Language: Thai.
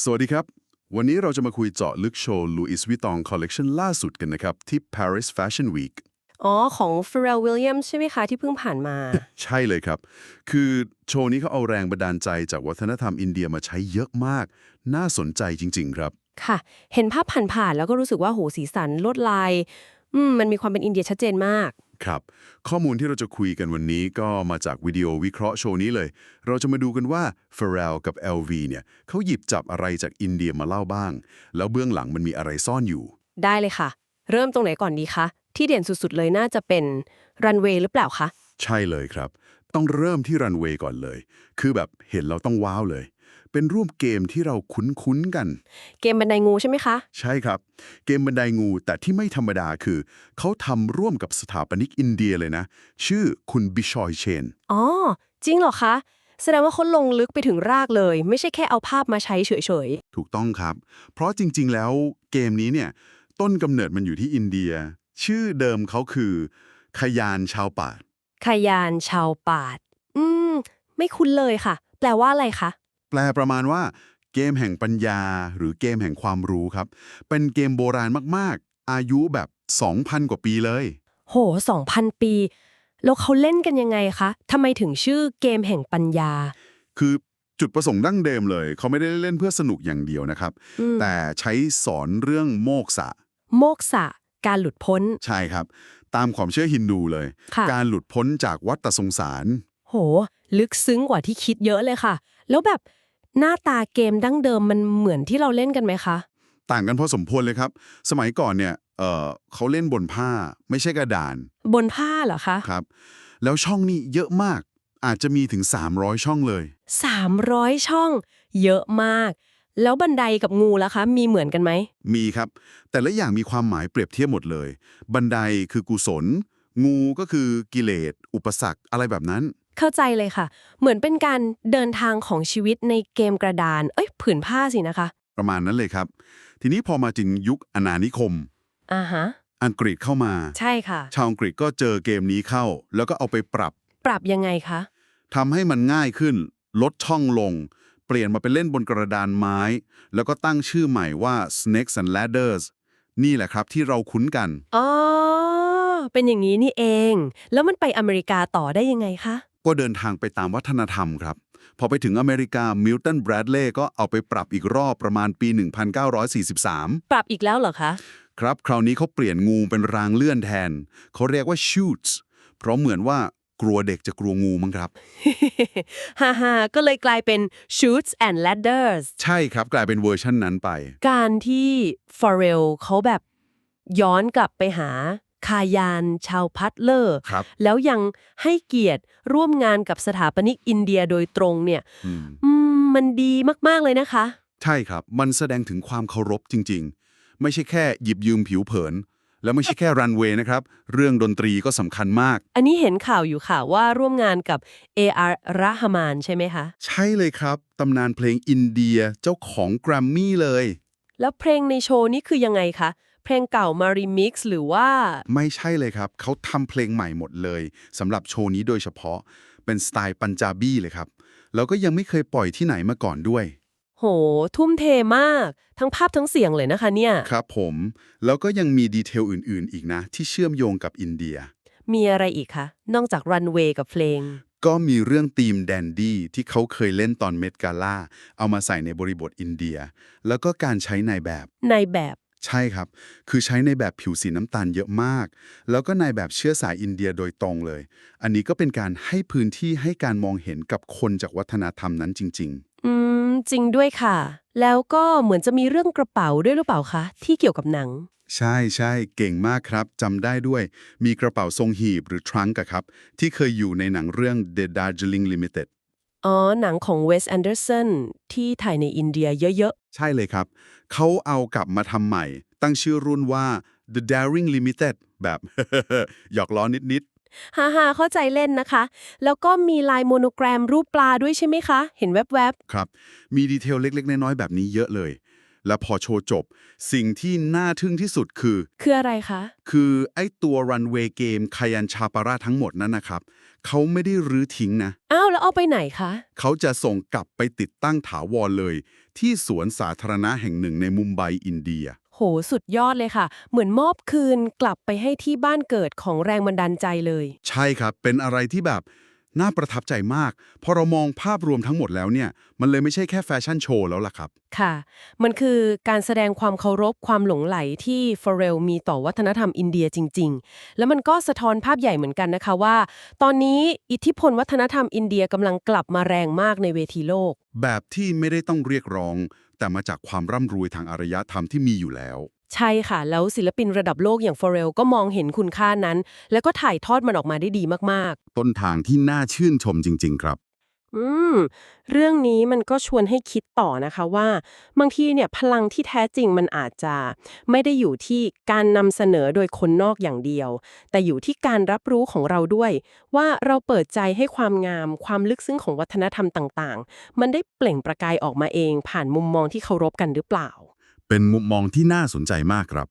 สวัสดีครับ วันนี้เราจะมาคุยเจาะลึกโชว์ Louis Vuitton Collection ล่าสุดกันนะครับ ที่ Paris Fashion Week อ๋อ ของ Pharrell Williams ใช่ไหมคะ ที่เพิ่งผ่านมา ใช่เลยครับ คือโชว์นี้เขาเอาแรงบันดาลใจจากวัฒนธรรมอินเดียมาใช้เยอะมาก น่าสนใจจริง ๆ ครับ ค่ะ เห็นภาพผ่านๆแล้วก็รู้สึกว่าโหสีสันลวดลายอื มมันมีความเป็นอินเดียชัดเจนมาก ครับ ข้อมูลที่เราจะคุยกันวันนี้ก็มาจากวิดีโอวิเคราะห์โชว์นี้เลย เราจะมาดูกันว่า Pharrell กับ LV เนี่ยเขาหยิบจับอะไรจากอินเดียมาเล่าบ้าง แล้วเบื้องหลังมันมีอะไรซ่อนอยู่ ได้เลยค่ะ เริ่มตรงไหนก่อนดีคะที่เด่นสุดๆเลยน่าจะเป็นรันเวย์หรือเปล่าคะใช่เลยครับ ต้องเริ่มที่รันเวย์ก่อนเลย คือแบบเห็นเราต้องว้าวเลย เป็นรูปเกมที่เราคุ้นๆกัน เกมบันไดงูใช่ไหมคะ ใช่ครับ เกมบันไดงูแต่ที่ไม่ธรรมดาคือ เขาทำร่วมกับสถาปนิกอินเดียเลยนะ ชื่อคุณบิชอยเชน อ๋อ จริงเหรอคะ แสดงว่าเขาลงลึกไปถึงรากเลย ไม่ใช่แค่เอาภาพมาใช้เฉยถูกต้องครับ เพราะจริงๆแล้วเกมนี้เนี่ย ต้นกำเนิดมันอยู่ที่อินเดีย ชื่อเดิมเขาคือขยานชาวป่าๆขยานชาวปาดอืม ไม่คุ้นเลยค่ะ แปลว่าอะไรคะ แปลประมาณว่าเกมแห่งปัญญา หรือเกมแห่งความรู้ครับ เป็นเกมโบราณมากๆ อายุแบบ 2,000 กว่าปีเลย โหสองพันปี แล้วเขาเล่นกันยังไงคะทำไมถึงชื่อเกมแห่งปัญญา คือจุดประสงค์ดั้งเดิมเลย เขาไม่ได้เล่นเพื่อสนุกอย่างเดียวนะครับอืมแต่ใช้สอนเรื่องโมกษะ โมกษะ การหลุดพ้น ใช่ครับ ตามความเชื่อฮินดูเลยค่ะการหลุดพ้นจากวัฏสงสาร โห ลึกซึ้งกว่าที่คิดเยอะเลยค่ะ แล้วแบบ หน้าตาเกมดั้งเดิมมันเหมือนที่เราเล่นกันไหมคะ ต่างกันพอสมควรเลยครับ สมัยก่อนเนี่ยเออเขาเล่นบนผ้าไม่ใช่กระดาน บนผ้าเหรอคะ ครับ แล้วช่องนี่เยอะมาก อาจจะมีถึง 300 ช่องเลย 300 ช่อง เยอะมาก แล้วบันไดกับงูล่ะคะ มีเหมือนกันไหม มีครับ แต่ละอย่างมีความหมายเปรียบเทียบหมดเลย บันไดคือกุศล งูก็คือกิเลส อุปสรรคอะไรแบบนั้น เข้าใจเลยค่ะ เหมือนเป็นการเดินทางของชีวิตในเกมกระดาน เอ้ยผืนผ้าสินะคะ ประมาณนั้นเลยครับ ทีนี้พอมาถึงยุคอาณานิคม อ่าฮะ อังกฤษเข้ามา ใช่ค่ะ ชาวอังกฤษก็เจอเกมนี้เข้า แล้วก็เอาไปปรับปรับยังไงคะ ทำให้มันง่ายขึ้น ลดช่องลง เปลี่ยนมาเป็นเล่นบนกระดานไม้ แล้วก็ตั้งชื่อใหม่ว่า Snakes and Ladders นี่แหละครับที่เราคุ้นกัน อ๋อ เป็นอย่างนี้นี่เอง แล้วมันไปอเมริกาต่อได้ยังไงคะ ก็เดินทางไปตามวัฒนธรรมครับ พอไปถึงอเมริกามิลตันแบรดเลย์ก็เอาไปปรับอีกรอบประมาณปี 1943 ปรับอีกแล้วเหรอคะ ครับ คราวนี้เขาเปลี่ยนงูเป็นรางเลื่อนแทน เขาเรียกว่า shoots เพราะเหมือนว่ากลัวเด็กจะกลัวงูมั้งครับ ฮ่าฮ่าก็เลยกลายเป็น shoots and ladders ใช่ครับกลายเป็นเวอร์ชันนั้นไป การที่ f o r e l เขาแบบย้อนกลับไปหา คายานชาวพัตเลอร์ ครับ แล้วยังให้เกียรติร่วมงานกับสถาปนิกอินเดียโดยตรงเนี่ย อืม อืม มันดีมาก ๆ เลยนะคะ ใช่ครับ มันแสดงถึงความเคารพจริง ๆ ไม่ใช่แค่หยิบยืมผิวเผิน แล้วไม่ใช่แค่รันเวย์นะครับ เรื่องดนตรีก็สำคัญมาก อันนี้เห็นข่าวอยู่ค่ะว่าร่วมงานกับ A.R. ร h ฮามานใช่ไหมคะ ใช่เลยครับ ตำนานเพลงอินเดียเจ้าของแกรมมี่เลย แล้วเพลงในโชว์นี้คือยังไงคะ เพลงเก่ามารีมิกซ์หรือว่า ไม่ใช่เลยครับ เขาทำเพลงใหม่หมดเลยสำหรับโชว์นี้โดยเฉพาะ เป็นสไตล์ปัญจาบีเลยครับ แล้วก็ยังไม่เคยปล่อยที่ไหนมาก่อนด้วย โห ทุ่มเทมาก ทั้งภาพทั้งเสียงเลยนะคะเนี่ย ครับผม แล้วก็ยังมีดีเทลอื่น ๆ อีกนะ ที่เชื่อมโยงกับอินเดีย มีอะไรอีกคะ นอกจากรันเวย์กับเพลง ก็มีเรื่องธีมแดนดี้ที่เขาเคยเล่นตอนเมดกาล่าเอามาใส่ในบริบทอินเดีย แล้วก็การใช้ในแบบ ในแบบ ใช่ครับ คือใช้ในแบบผิวสีน้ำตาลเยอะมาก แล้วก็ในแบบเชื้อสายอินเดียโดยตรงเลย อันนี้ก็เป็นการให้พื้นที่ให้การมองเห็นกับคนจากวัฒนธรรมนั้นจริงอืม จริงด้วยค่ะ แล้วก็เหมือนจะมีเรื่องกระเป๋าด้วยหรือเปล่าคะ ที่เกี่ยวกับหนังๆใช่ใช่เก่งมากครับจำได้ด้วย มีกระเป๋าทรงหีบหรือทรังก์อะครับ ที่เคยอยู่ในหนังเรื่อง The Darjeeling Limited อ๋อ หนังของเวสแอนเดอร์สันที่ถ่ายในอินเดียเยอะ ใช่เลยครับ เขาเอากลับมาทำใหม่ ตั้งชื่อรุ่นว่า The Daring Limited แบบ หยอกล้อนิดๆฮ่าฮ่าเข้าใจเล่นนะคะ แล้วก็มีลายโมโนแกรมรูปปลาด้วยใช่ไหมคะ เห็นแวบๆ ครับ มีดีเทลเล็ก ๆ น้อยๆแบบนี้เยอะเลย และพอโชว์จบ สิ่งที่น่าทึ่งที่สุดคือ คืออะไรคะ คือไอ้ตัวรันเวย์เกมคายันชาปาราทั้งหมดนั้นนะครับ เขาไม่ได้รื้อทิ้งนะ อ้าว แล้วเอาไปไหนคะ เขาจะส่งกลับไปติดตั้งถาวรเลย ที่สวนสาธารณะแห่งหนึ่งในมุมไบอินเดีย โห สุดยอดเลยค่ะ เหมือนมอบคืนกลับไปให้ที่บ้านเกิดของแรงบันดาลใจเลย ใช่ครับ เป็นอะไรที่แบบ น่าประทับใจมาก พอเรามองภาพรวมทั้งหมดแล้วเนี่ย มันเลยไม่ใช่แค่แฟชั่นโชว์แล้วล่ะครับ ค่ะ มันคือการแสดงความเคารพความหลงไหลที่ฟอเรลมีต่อวัฒนธรรมอินเดียจริง ๆ แล้วมันก็สะท้อนภาพใหญ่เหมือนกันนะคะว่า ตอนนี้อิทธิพลวัฒนธรรมอินเดียกำลังกลับมาแรงมากในเวทีโลก แบบที่ไม่ได้ต้องเรียกร้อง แต่มาจากความร่ำรวยทางอารยธรรมที่มีอยู่แล้ว ใช่ค่ะ แล้วศิลปินระดับโลกอย่างฟอเรลก็มองเห็นคุณค่านั้น แล้วก็ถ่ายทอดมันออกมาได้ดีมากๆต้นทางที่น่าชื่นชมจริง ๆ ครับอืม เรื่องนี้มันก็ชวนให้คิดต่อนะคะว่า บางทีเนี่ยพลังที่แท้จริงมันอาจจะ ไม่ได้อยู่ที่การนำเสนอโดยคนนอกอย่างเดียว แต่อยู่ที่การรับรู้ของเราด้วย ว่าเราเปิดใจให้ความงาม ความลึกซึ้งของวัฒนธรรมต่าง ๆ มันได้เปล่งประกายออกมาเอง ผ่านมุมมองที่เคารพกันหรือเปล่า เป็นมุมมองที่น่าสนใจมากครับ